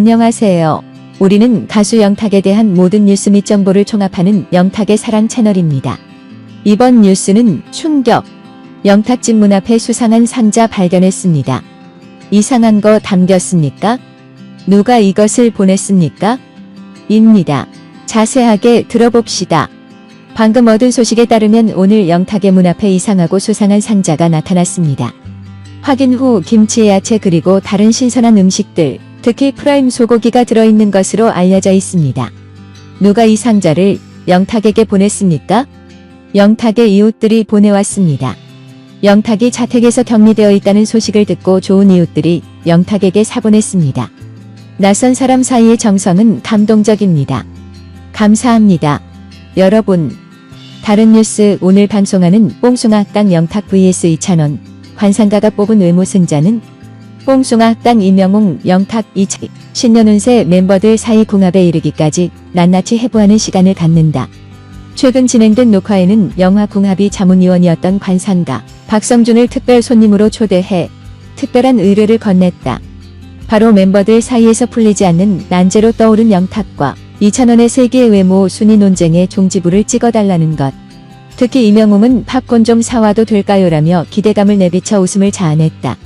안녕하세요. 우리는 가수 영탁에 대한 모든 뉴스 및 정보를 총합하는 영탁의 사랑 채널입니다. 이번 뉴스는 충격. 영탁 집 문 앞에 수상한 상자 발견했습니다. 이상한 거 담겼습니까? 누가 이것을 보냈습니까? 입니다. 자세하게 들어봅시다. 방금 얻은 소식에 따르면 오늘 영탁의 문 앞에 이상하고 수상한 상자가 나타났습니다. 확인 후 김치, 야채 그리고 다른 신선한 음식들, 특히 프라임 소고기가 들어있는 것으로 알려져 있습니다. 누가 이 상자를 영탁에게 보냈습니까? 영탁의 이웃들이 보내왔습니다. 영탁이 자택에서 격리되어 있다는 소식을 듣고 좋은 이웃들이 영탁에게 사보냈습니다. 낯선 사람 사이의 정성은 감동적입니다. 감사합니다. 여러분. 다른 뉴스 오늘 방송하는 뽕숭아학당 영탁 vs 이찬원 관상가가 뽑은 외모승자는 뽕숭아학당 이명웅 영탁 이치 신년운세 멤버들 사이 궁합에 이르기까지 낱낱이 해부하는 시간을 갖는다. 최근 진행된 녹화에는 영화 궁합이 자문위원이었던 관상가 박성준을 특별 손님으로 초대해 특별한 의뢰를 건넸다. 바로 멤버들 사이에서 풀리지 않는 난제로 떠오른 영탁과 이찬원의 세계의 외모 순위 논쟁의 종지부를 찍어달라는 것. 특히 이명웅은 팝콘 좀 사와도 될까요라며 기대감을 내비쳐 웃음을 자아냈다.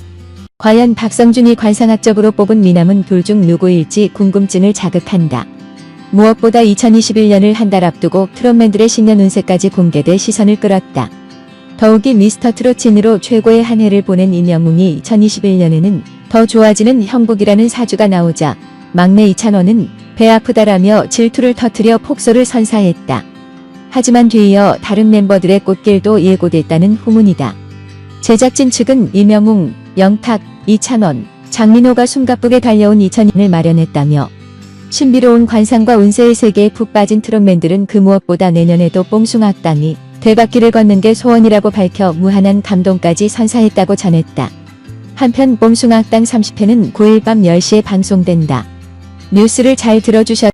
과연 박성준이 관상학적으로 뽑은 미남은 둘 중 누구일지 궁금증을 자극한다. 무엇보다 2021년을 한 달 앞두고 트롯맨들의 신년 운세까지 공개돼 시선을 끌었다. 더욱이 미스터 트롯친으로 최고의 한 해를 보낸 이명웅이 2021년에는 더 좋아지는 형국이라는 사주가 나오자 막내 이찬원은 배 아프다라며 질투를 터뜨려 폭소를 선사했다. 하지만 뒤이어 다른 멤버들의 꽃길도 예고됐다는 후문이다. 제작진 측은 이명웅, 영탁, 이찬원, 장민호가 숨가쁘게 달려온 2000년을 마련했다며 신비로운 관상과 운세의 세계에 푹 빠진 트롯맨들은 그 무엇보다 내년에도 뽕숭아학당이 대박길을 걷는 게 소원이라고 밝혀 무한한 감동까지 선사했다고 전했다. 한편 뽕숭아학당 30회는 9일 밤 10시에 방송된다. 뉴스를 잘 들어주셨